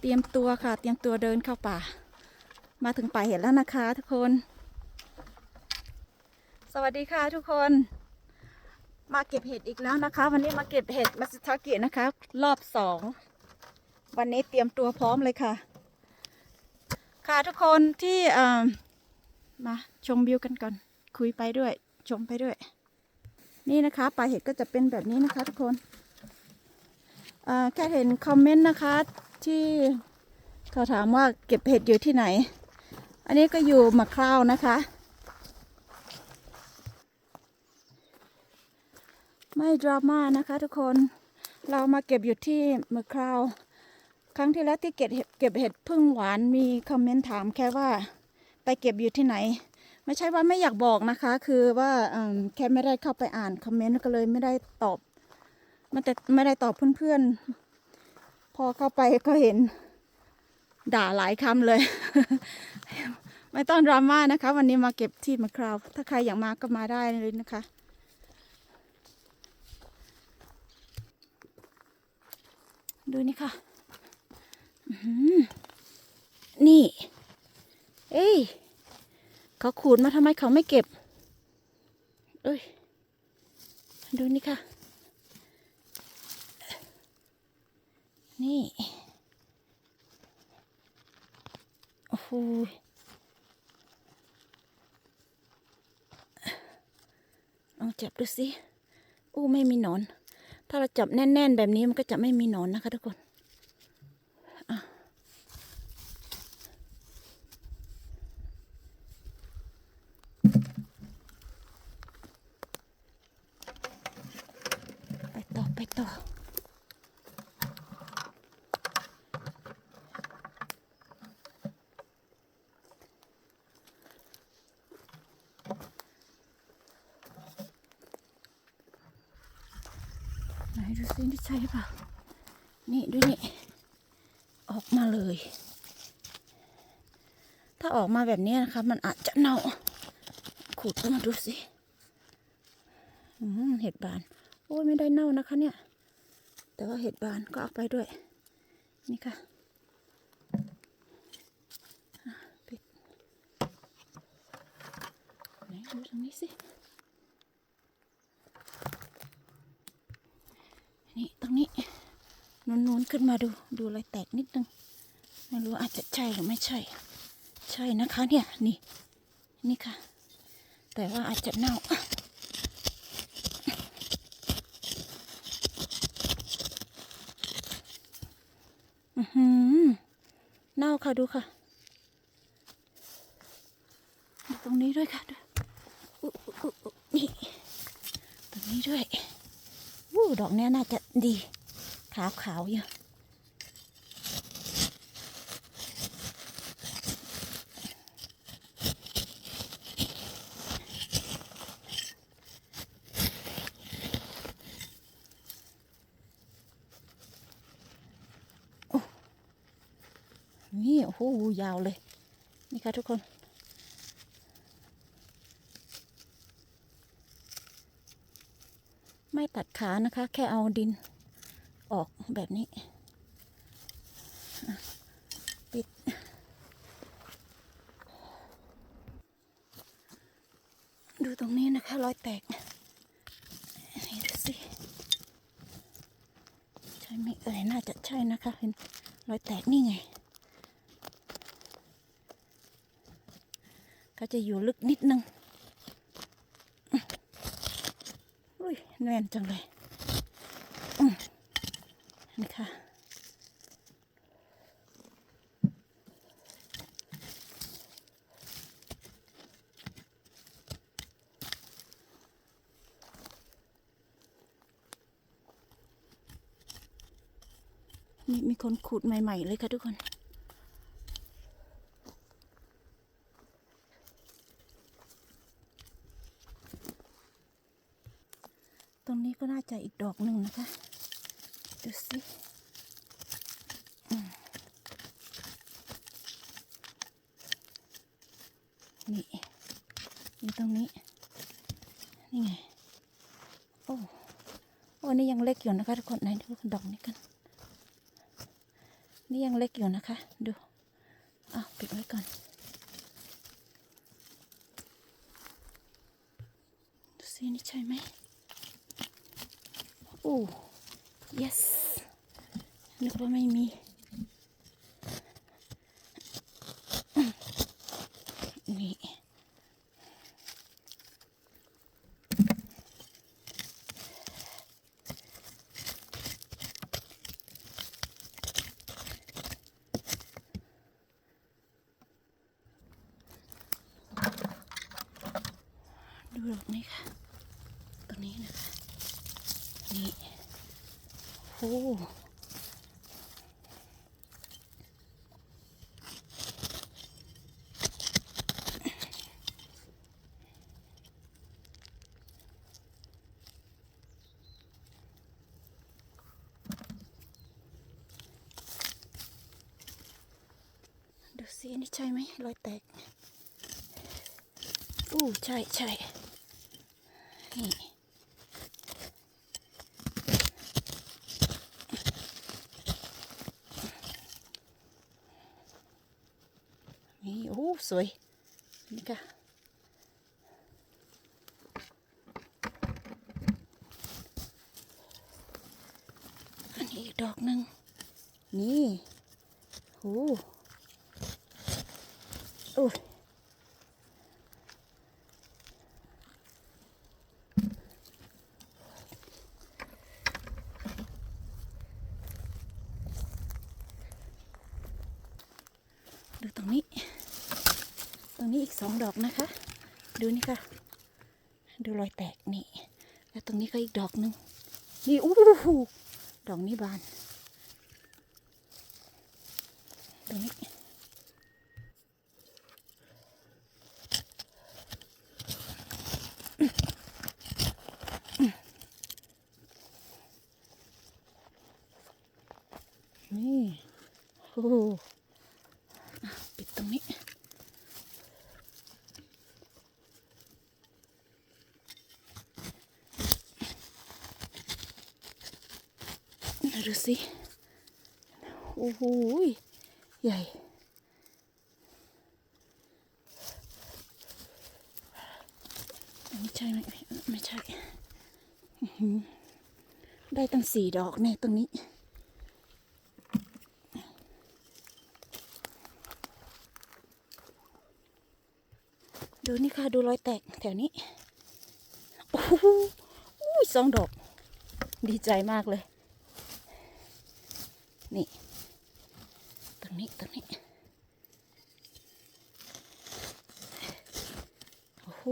เตรียมตัวค่ะ เตรียมตัวเดินเข้าป่า มาถึงป่าเห็ดแล้วนะคะทุกคน สวัสดีค่ะทุกคน มาเก็บเห็ดอีกแล้วนะคะ วันนี้มาเก็บเห็ดมาสทากินะคะ รอบสองวันนี้เตรียมตัวพร้อมเลยค่ะ ค่ะทุกคนที่มาชมวิวกันก่อน คุยไปด้วย ชมไปด้วย นี่นะคะป่าเห็ดก็จะเป็นแบบนี้นะคะ ทุกคนแค่เห็นคอมเมนต์นะคะ ที่เขาถามว่าเก็บเห็ดอยู่ที่ไหน อันนี้ก็อยู่มะคราวนะคะ ไม่ดราม่านะคะทุกคน เรามาเก็บอยู่ที่มะคราว ครั้งที่แล้วที่เก็บเห็ดเก็บเห็ดพึ่งหวานมีคอมเมนต์ถามแค่ว่าไปเก็บอยู่ที่ไหน ไม่ใช่ว่าไม่อยากบอกนะคะ คือว่าแค่ไม่ได้เข้าไปอ่านคอมเมนต์ก็เลยไม่ได้ตอบมันแต่ไม่ได้ตอบเพื่อนๆ พอเข้าไปก็เห็นด่าหลายคำเลย ไม่ต้องดราม่านะคะ วันนี้มาเก็บที่มะคราว ถ้าใครอยากมาก็มาได้เลยนะคะ ดูนี่ค่ะนี่ เอ้ย เขาขูดมาทำไมเขาไม่เก็บ เอ้ย ดูนี่ค่ะ นี่ โอ้โหลองจับดูสิอู้ไม่มีหนอน ถ้าเราจับแน่น ๆ แบบนี้มันก็จะไม่มีหนอนนะคะทุกคนอะไปต่อ ไปต่อ ไหนดูสินี่ใช่เปล่านี่ดูนี่ ออกมาเลย ถ้าออกมาแบบนี้นะคะ มันอาจจะเน่าขูดมาดูสิเห็ดบาน โอ้ยไม่ได้เน่านะคะ เนี่ย แต่ว่าเห็ดบานก็เอาไปด้วย นี่ค่ะอะปิดไหนดูตรงนี้สิ นี่ตรงนี้นูนๆ ขึ้นมาดูดูอะไรแตกนิดนึงไม่รู้อาจจะใช่หรือไม่ใช่ ใช่นะคะเนี่ยนี่นี่ค่ะ แต่ว่าอาจจะเน่าอือหือเน่าค่ะดูค่ะดูตรงนี้ด้วยค่ะดูอุ๊อุ๊อุ๊อุ๊นี่ตรงนี้ด้วยวู้ดอกเนี้ยน่าจะดี ขาวขาวๆอยู่โอ้นี่ โอ้โห ยาวเลย นี่ค่ะทุกคน ไม่ตัดขานะคะ แค่เอาดินออกแบบนี้ ปิด ดูตรงนี้นะคะ รอยแตกนี่ดูสิใช่ไหมเอ่ยน่าจะใช่นะคะ เห็นรอยแตกนี่ไง ก็จะอยู่ลึกนิดนึงอุ้ยแน่นจังเลยนี่ค่ะมีมีคนขุดใหม่ ๆ เลยค่ะทุกคน ตรงนี้ก็น่าจะอีกดอกหนึ่งนะคะ ดูสิอืมนี่นี่ตรงนี้ นี่ไง โอ้ โอยู่นะคะทุกคนไหนดูดอกนี้กัน นี่ยังเล็กอยู่นะคะ ดูอะปิดไว้ก่อน ดูสินี่ใช่ไหมโอ้ yes นึกว่าไม่มี นี่ ดูดอกนี้ค่ะ ตัวนี้นะคะ นี่โอ้ดู สินี่ใช่ไหมรอยแตกอู้ใช่ใช่นี่นี่โอ้สวยนี่ค่ะอันนี้อีกดอกหนึ่งนี่โอ้โอ้ย ดูตรงนี้ ตร งนี้อีกสองดอกนะคะ ดูนี่ค่ะ ดูรอยแตกนี่ แล้วตรงนี้ก็อีกดอกหนึ่งนี่อู้หูดอกนี้บาน ตรงนี้ นี่โอ้ ปิดตรงนี้ ดูสิ โอ้โห ใหญ่อันนี้ใช่ไหมไม่ใช่ ได้ตั้งสี่ดอกเนี่ยตรงนี้ดูนี่ค่ะ ดูรอยแตกแถวนี้ โอ้โหสองดอก ดีใจมากเลย นี่ตรงนี้ตรงนี้โอ้โห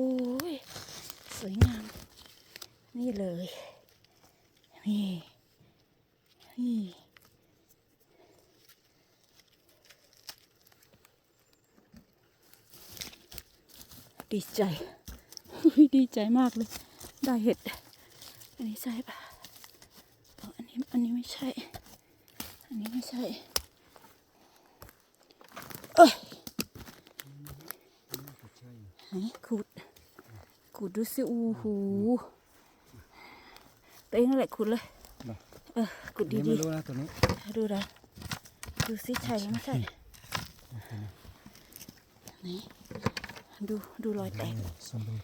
สวยงาม นี่เลย นี่นี่ดีใจดีใจมากเลย ได้เห็ด อันนี้ใช่ปะอันนี้ อันนี้ไม่ใช่ นนี้ไม่ใช่เอ้ยไหนขูดขูดดูสิอู้หูตัวเองนั่นแหละขูดเลยเหรอเออขูดนี่ดีไม่รู้นะตัวนี้ๆดูนะดูสิใช่หรือไม่ใช่นี่ดูดูรอยแตก Somebody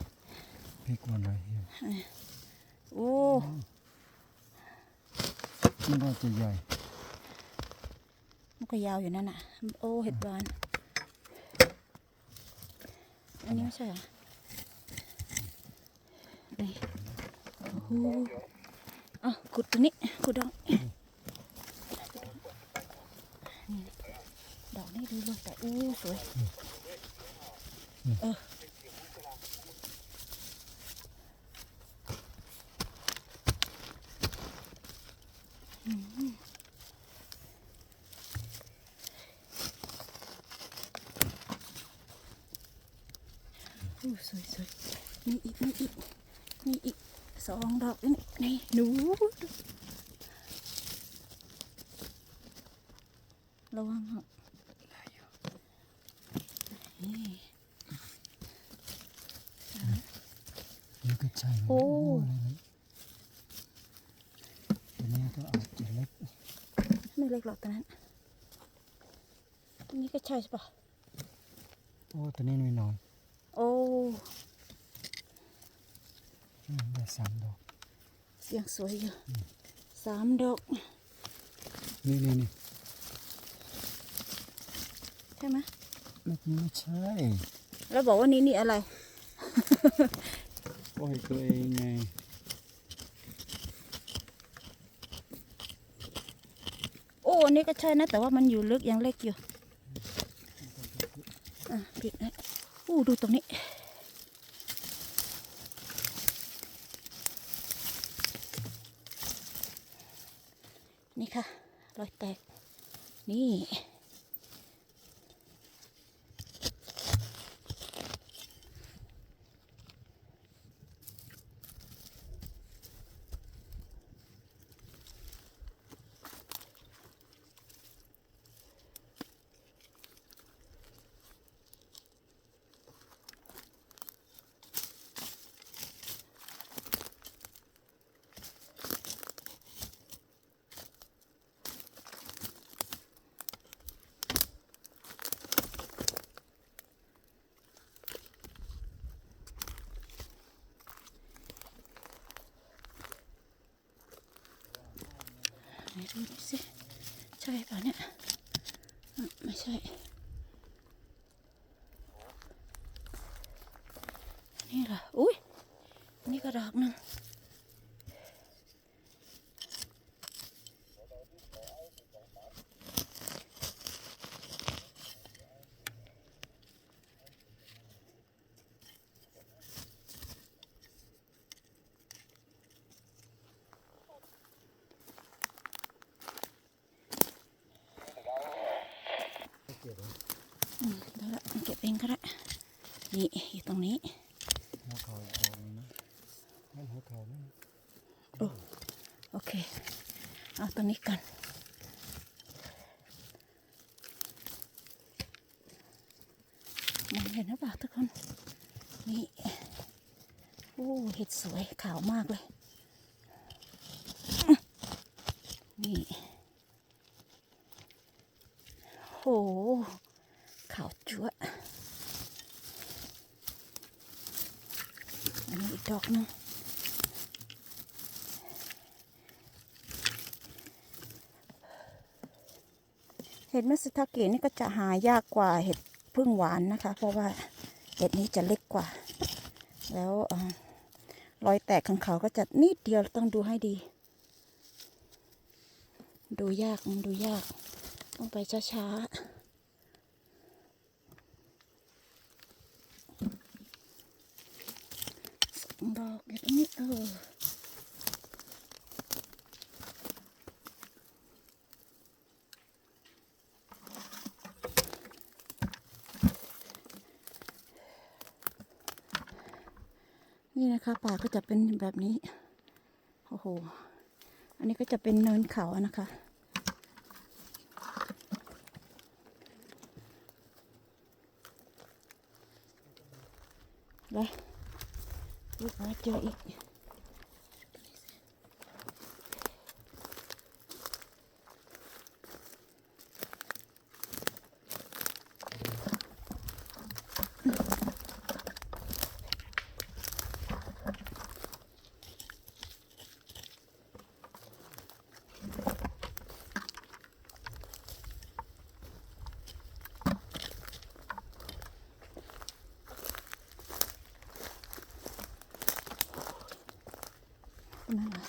pick one right here โอ้มันก็จะใหญ่มัน ก็ยาวอยู่นั่นน่ะ โอ้เห็ดบานอันนี้ไม่ใช่เหรอนี่โอ้โหอะขุดตรงนี้ขุดดอกนี่ดอกนี่ดูเลยแต่อู้สวยเออม อู้สวยสวยมีอีกมีอีกมีอีกสองดอกนี่นี่หนูระวังฮะนี่นี่ก็ใช่โอ้ตัวนี้ก็อาจจะเล็กไม่เล็กหรอกตอนนั้นอันนี้ก็ใช่ใช่ปะโอ้ตัวนี้น้อยโอ้ๆอืม ได้สามดอก เสียงสวยอยู่สามดอก นี่นี่นี่ใช่ไหมเมื่อกี้ไม่ใช่ แล้วบอกว่านี้นี่อะไรปล่อยตัวเองไงโอ้อันนี้ก็ใช่นะ แต่ว่ามันอยู่ลึกยังเล็กอยู่ อะปิดนะอู้ดูตรงนี้นี่ค่ะ รอยแตก นี่ ดูดิสิ ใช่ป่ะเนี่ย ไม่ใช่ นี่ล่ะ อุ้ยนี่ก็ดอกหนึงอืมเดี๋ยวละเก็บเองก็ได้ นี่อยู่ตรงนี้หัวเขาอีกดอกหนึงนะนั่นหัวเขานั่นโอเค เอาตรงนี้กันมองเห็นหรือเปล่าทุกคน นี่โอ้เห็ดสวยขาวมากเลย นี่โห ขาวจั๊วะอันนี้อีก ดอกนึงเห็ดมัสทาเกนี่ก็จะหายากกว่าเห็ดพึ่งหวานนะคะ เพราะว่าเห็ดนี้จะเล็กกว่า แล้วอรอยแตกของเขาก็จะนิดเดียวต้องดูให้ดี ดูยากดูยาก ต้องไปช้าๆสองดอกอยู่ตรงนี้เออ นี่นะคะป่าก็จะเป็นแบบนี้ โอ้โห อันนี้ก็จะเป็นเนินเขาอะนะคะไปลูกมาเจออีก นั่นแหละ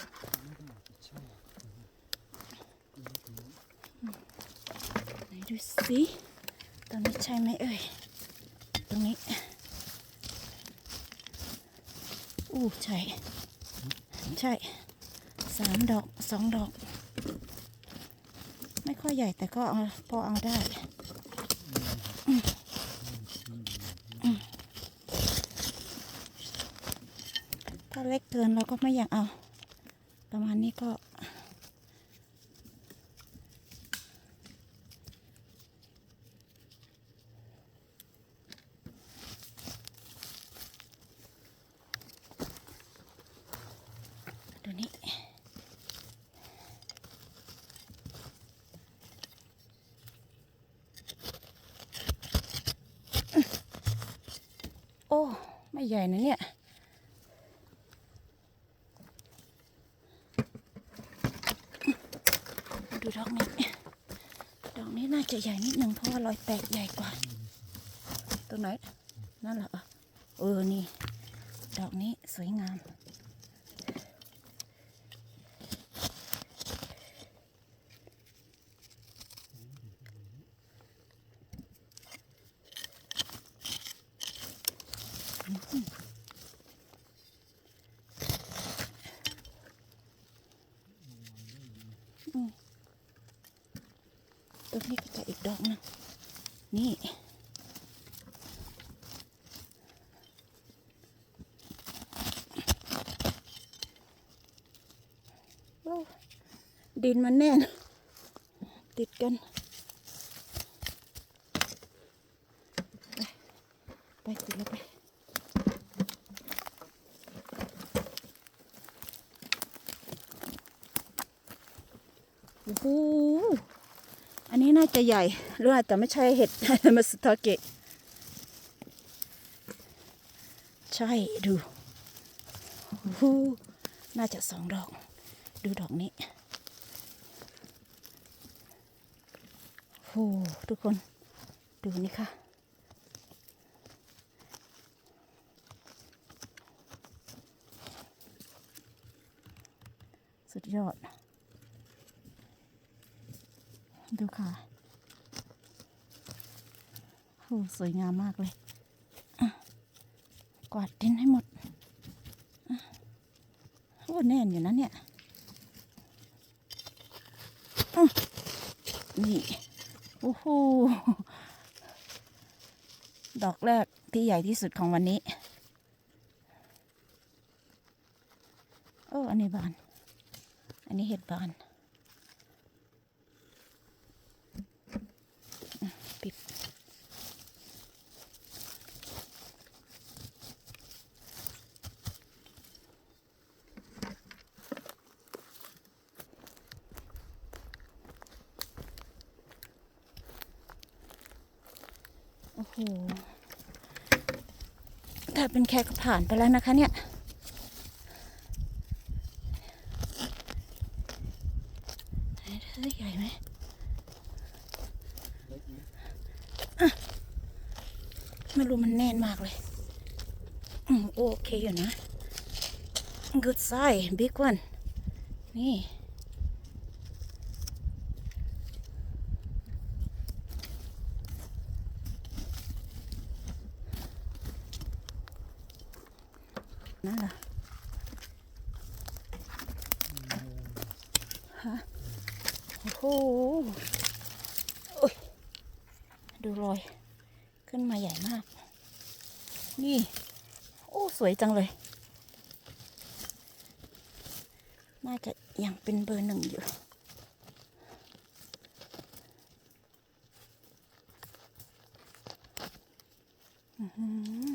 ไหน ดูสิตรงนี้ใช่ไหมเอ่ย ตรงนี้ อู้ใช่ ใช่สามดอกสองดอก ไม่ค่อยใหญ่แต่ก็เอาพอเอาได้ถ้าเล็กเกินเราก็ไม่อยากเอา ประมาณนี้ก็ ดูนี่ ใหญ่นะเนี่ยดูดอกนี้ ดอกนี้น่าจะใหญ่นิดนึงเพราะว่ารอยแตกใหญ่กว่า ตรงไหน นั่นเหรอเออ นี่ ดอกนี้สวยงาม ตรงนี้ก็จะ อกนึงนี่ ดินมันแน่น ติดกัน ไปติดแล้วไปโอ้โห นนี้น่าจะใหญ่ หรืออาจจะไม่ใช่เห็ดมาสตาเกะใช่ดูหูน่าจะสองดอก ดูดอกนี้โหทุกคนดูนี่ค่ะ สุดยอด ดูค่ะโอ้ สวยงามมากเลย กวาดดินให้หมดโอ้แน่นอยู่นะเนี่ยนี่ โอ้โห ดอกแรกที่ใหญ่ที่สุดของวันนี้ โอ้ อันนี้บาน อันนี้เห็ดบาน ปิดโอ้โห ถ้าเป็ นแค่ก็ผ่านไปแล้วนะคะเนี่ย ใหญ่ไหมไม่รู้มันแน่นมากเลยอืมโอเคอยู่นะ good size big one นี่เหรอฮะโอ้โหโอ้ยดูรอย ขึ้นมาใหญ่มาก นี่ โอ้ สวยจังเลย น่าจะยังเป็นเบอร์หนึ่งอยู่ อือหือ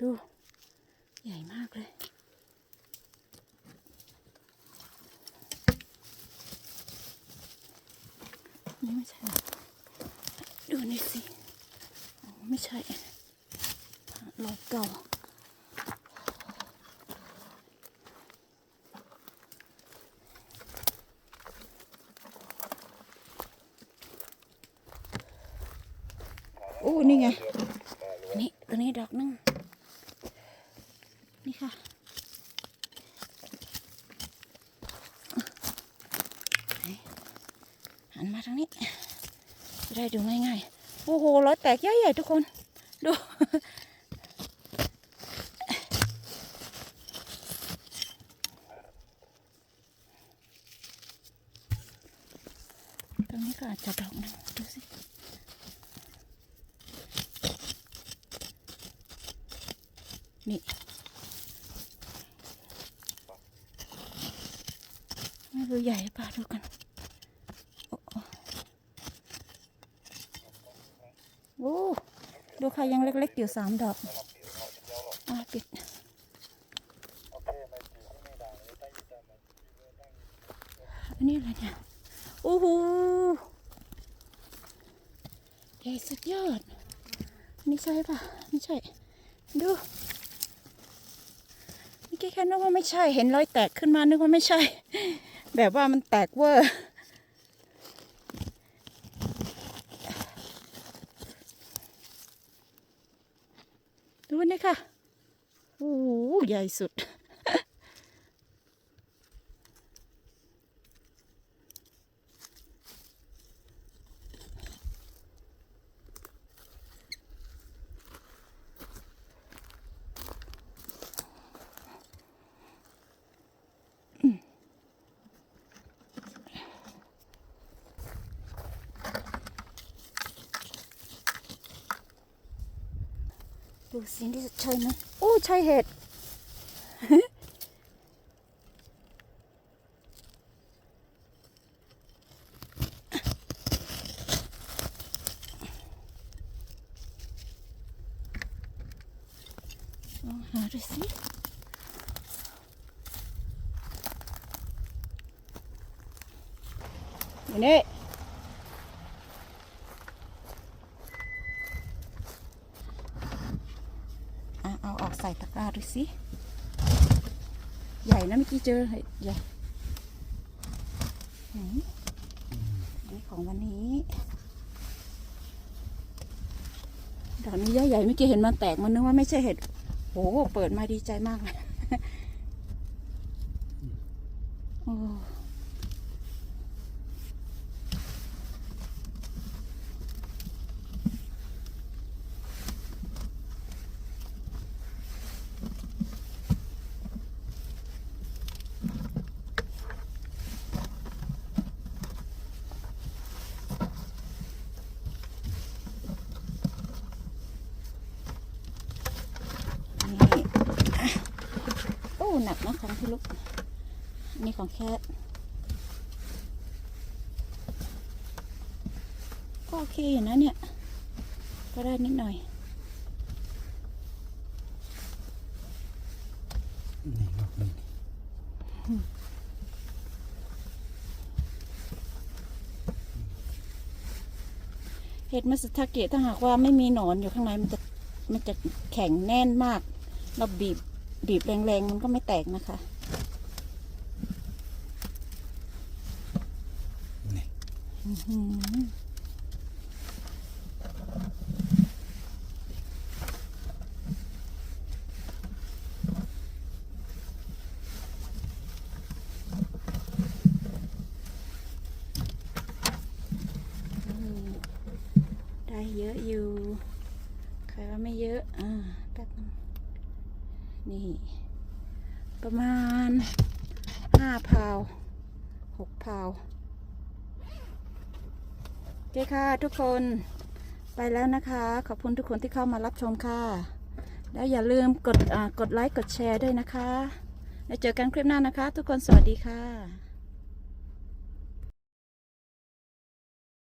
ดู ใหญ่มากเลย นี่ไม่ใช่หรอดูนี่สิอ๋อไม่ใช่รอยเก่า โอ้ นี่ไง นี่ตัวนี้ดอกหนึง นี่ค่ะ หันมาทางนี้ จะได้ดูง่ายๆ โอ้โหรอยแตกใหญ่ๆทุกคน ดู ตรงนี้ก็อาจจะดอกหนึงดูสิ นี่ไม่รู้ใหญ่หรือเปล่าดูกัน โอ้โอ้โอ้ดูค่ะยังเล็กๆ อยู่สามดอกอะปิดอันนี้อะไรเนี่ยโอ้โหใหญ่สุดยอดนี่ใช่ปะไม่ใช่ ดูอกี้แค่นึกว่าไม่ใช่ เห็นรอยแตกขึ้นมานึกว่าไม่ใช่ แบบว่ามันแตกเวอร์ ดูนี่ค่ะ โอ้โหให ญ่สุด ดูสินี่ใช่ไหมโอ้ใช่เห็ด ลองหาดูสิอยู่นี่ อะเอาออก ใส่ตะกร้าดูสิ ใหญ่นะเมื่อกี้เจอใหญ่ไหนนี่ของวันนี้ ดอกนี้ใหญ่ๆเมื่อกี้เห็นมันแตกมันนึกว่าไม่ใช่เห็ดโหเปิดมาดีใจมากเลย โอ้นี่อะโอ้ หนักนะของพี่ลูกอันนี่ของแคทก็โอเคอยู่นะเนี่ย ก็ได้นิดหน่อยนี่รอบหนึ่งเห็ดมัสทาเกะถ้าหากว่าไม่มีหนอนอยู่ข้างในมันจะมันจะแข็งแน่นมาก เราบีบ บีบแรงๆมันก็ไม่แตกนะคะนี่อื้อหืออืมได้เยอะอยู่ ใครว่าไม่เยอะ อ่าแป๊บนึง นี่ ประมาณห้าพาวหกพาวโอเคค่ะทุกคนไปแล้วนะคะ ขอบคุณทุกคนที่เข้ามารับชมค่ะ แล้วอย่าลืมกดกดไลค์ กดแชร์ด้วยนะคะ แล้วเจอกันคลิปหน้านะคะ ทุกคนสวัสดีค่ะ